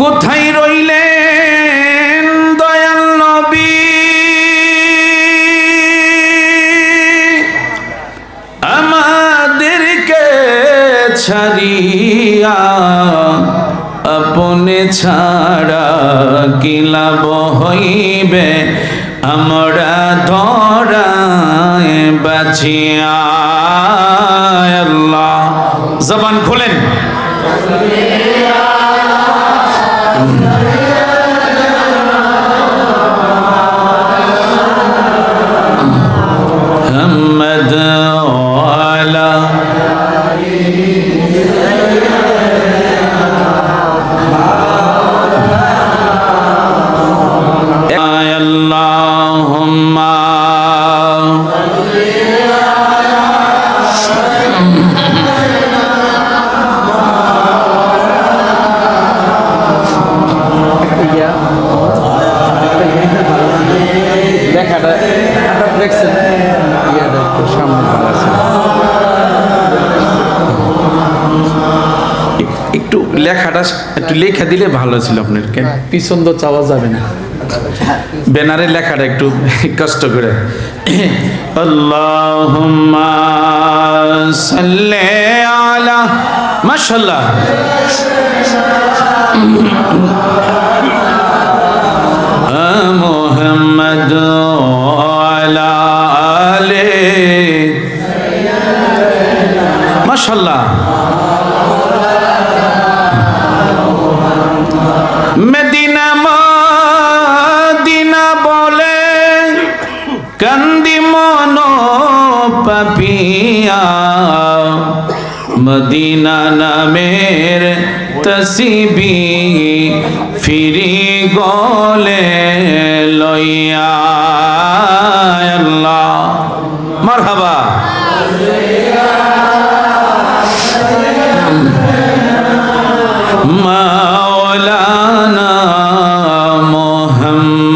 কোথায় রইলেন দয়াল নবী? আমাদেরকে ছাড়িয়া, আপনে ছাড়া কি লাভ হইবে? আমরা ধরায় বাঁচিয়া জবান খোলেন। Allah. একটু লেখাটা একটু লেখা দিলে ভালো ছিল আপনার কেন পিছন তো চাওয়া যাবে না। ব্যানারে লেখাটা একটু কষ্ট করে। আল্লাহুম্মা সাল্লি আলা মাশাআল্লাহ কান্দি মন পাপিয়া মদিনা নামের তসিবি ফিরি গলে লইয়া আল্লাহ মারহাবা মাওলানা মোহাম্মদ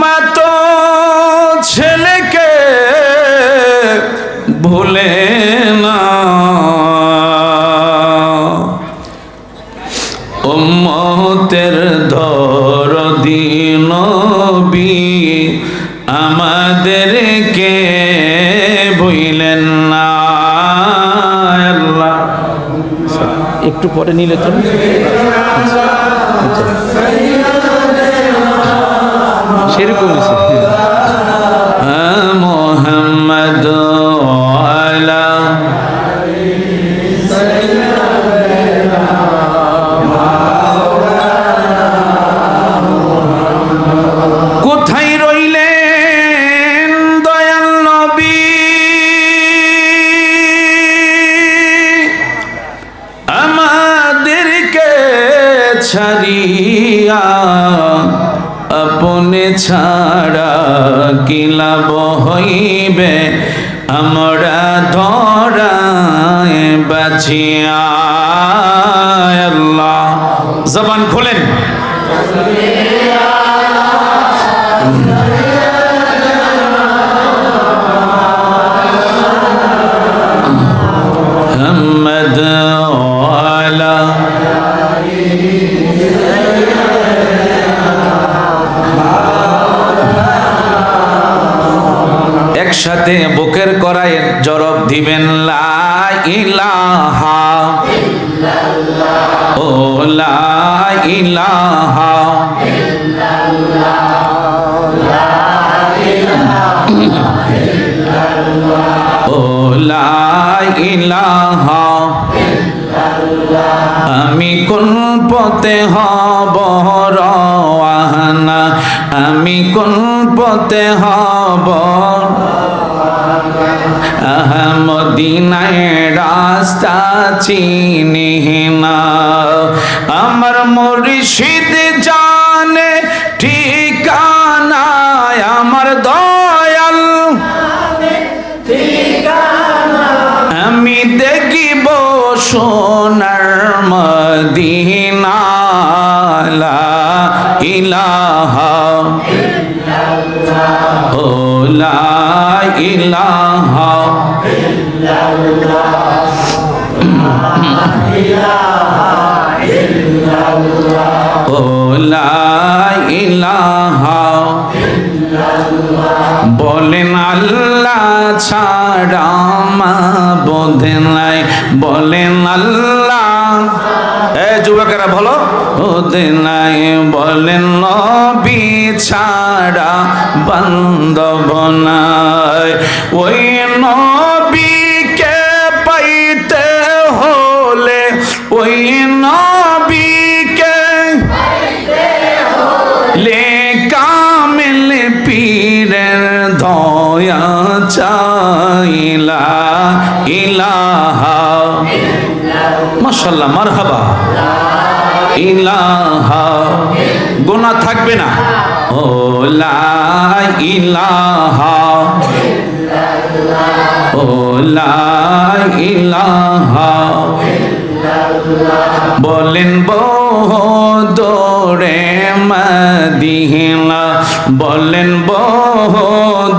মা তো ছেলেকে ভুলে না। উম্মতের ধর দিনবি আমাদেরকে ভুইলেন না। একটু পরে নিলে তো। সেরকম মোহাম্মদ কোথায় দয়াল নবী? আমাদেরকে ছাড়িয়া আপনে ছাড়া কি লাভ হইবে? আমরা ধরা বাঁচিয়া আল্লাহ। জবান খোলেন। একসাথে বুকের করায় জরব দিবেন লা ইলাহা। ও আমি কোন পথে হব রওয়ানা? আমি কোন পথে হব মদিনায় রাস্তা চিনি না। আমার মুর্শিদ জানে ঠিকানা আমার দয়াল। আমি দেখিব সোনার মদিনা। ইলাহা। ইলাহা লা ইলাহা। বলেন আল্লাহ ছাড়া বোধে নাই। বলেন আল্লাহ। এ যুবকেরা বলো ওদে নাই। বলেন নবী ছাড়া বান্ধব নাই। ওই নবীকে ওই নবীকে লে কামিল পীরের দয়া চাইলা ইলাহা। মাশাল্লাহ মারহাবা। ইলাহা। গোনা থাকবে না। ও লা ইলাহা। ও লা ইলাহা। বলেন বহদরে মাদিহিনা বলেন বহদরে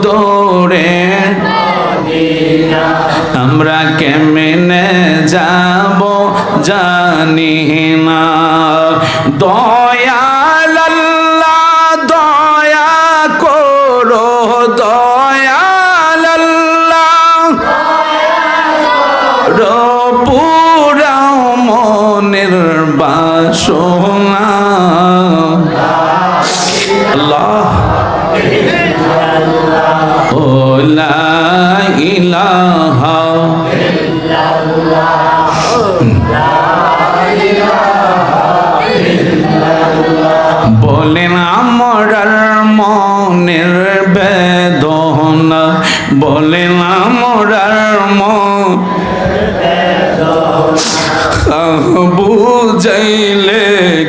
আমরা কেমনে যাব জানি না দয়া দয়াল্লা রপু মনের বাসনা। আল্লাহ। ও লা ইলাহা। বলেন আমার মনের বেদনা। বলেন আমার মন বুঝাইলে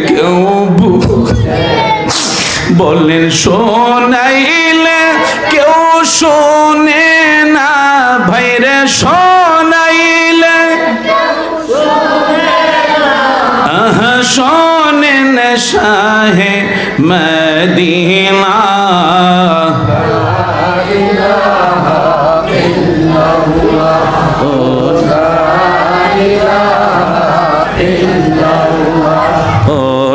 কেউ বলেন শোনাইলে কেউ শোনে না। ভাইরে শোনাইলে শোনেন শাহে মদিনা। ও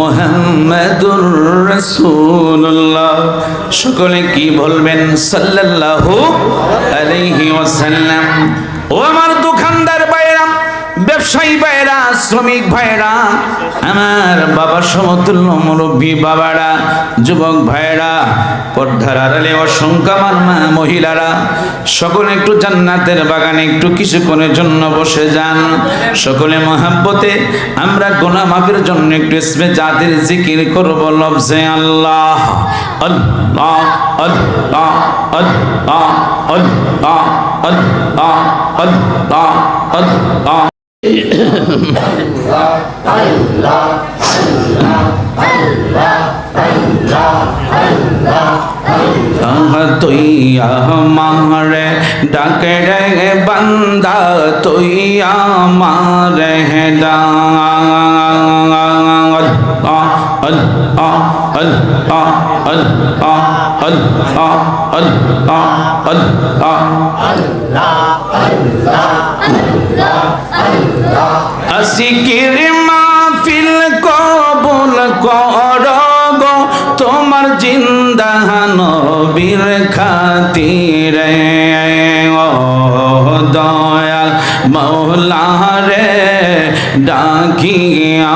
মুহাম্মাদুর রাসূলুল্লাহ। সকলে কি বলবেন? সাল্লাল্লাহু আলাইহি ওয়াসাল্লাম। ও আমার দোকানদার ভাইরা ব্যবসায়ী ভাইরা শ্রমিক ভাইরা আমার বাবার সমতুল্য মুরব্বী বাবারা, যুবক ভাইরা পর্দার আড়ালে অসংখ্য আমার মা মহিলারা, সকলে একটু জান্নাতের বাগানে একটু কিছুক্ষণের জন্য বসে যান। সকলে মহাব্বতে, আমরা গোনা মাফের জন্য একটু ইসমে জাতির জিকির করব লফজে আল্লাহ আল্লাহ আল্লাহ আল্লাহ আল্লাহ আল্লাহ আল্লাহ। তুই আমার ডাকে রে বন্দা তুই আমার ডাল অল অ অল অ অল অ অল অ অল অ আসিকির মাহফিল কবুল কর গো, তোমার জিন্দা নবীর খাতিরে। দয়াল মৌলা রে ডাকি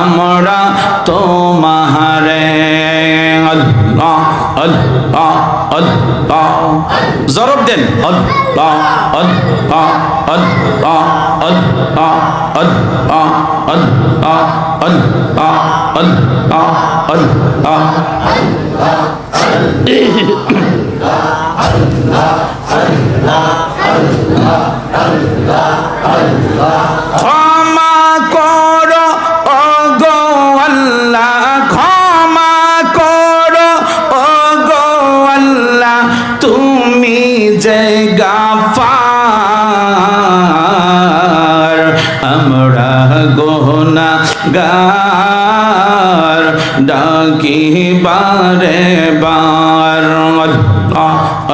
আমরা তোমারে। আল্লাহ আল্লাহ। আল্লাহ জরব দেন আল্লাহ আল্লাহ আল্লাহ আল্লাহ আল্লাহ আল্লাহ আল্লাহ আল্লাহ আল্লাহ ক্ষমা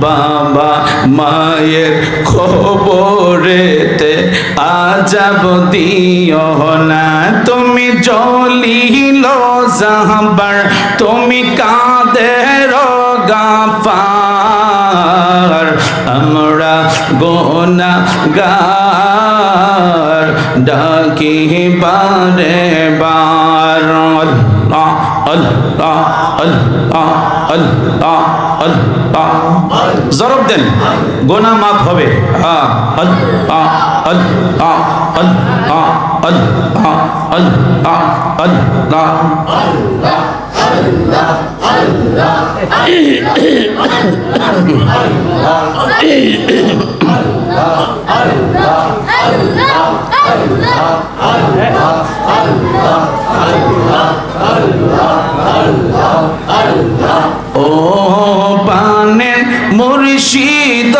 বাবা মায়ের খবরেতে আজাব দিও না। তুমি জলিল জাহবার তুমি কাদের গাফার আমরা গোনা গার ডাকি বারে বার আল্লাহ আল্লাহ আল্লাহ আল্লাহ আল্লাহ জরব দেন। গোনা মাফ হবে। আ আল্লাহ আল্লাহ আল্লাহ আল্লাহ আল্লাহ আল্লাহ ও পানের মুর্শিদ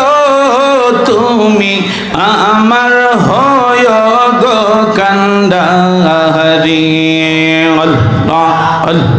তুমি আমার হয় গো কান্দাহারি আল্লাহ আল্লাহ।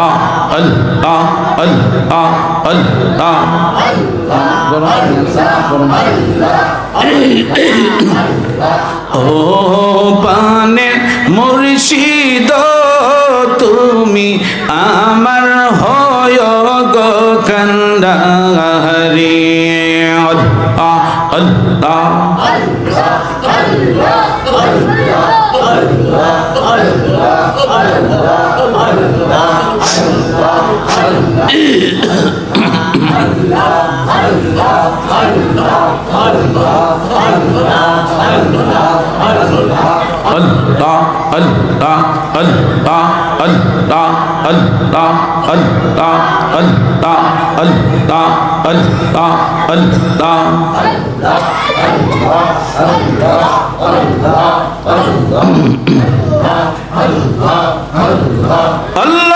আল্লাহ আল্লাহ আল্লাহ আল্লাহ ও পানে মুর্শিদ, তুমি আমার হয় গো কান্দাহারি আল্লাহ আল্লাহ আল্লাহ আল্লাহ আল্লাহ আল্লাহ আল্লাহ Allah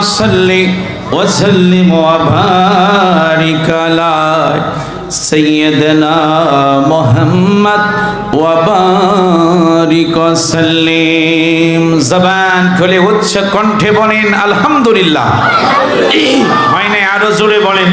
صل وسلم وبارك على سيدنا محمد وبارك وسلم জবান খুলে উচ্চ কণ্ঠে বলেন আলহামদুলিল্লাহ হয় নাই আরো জোরে বলেন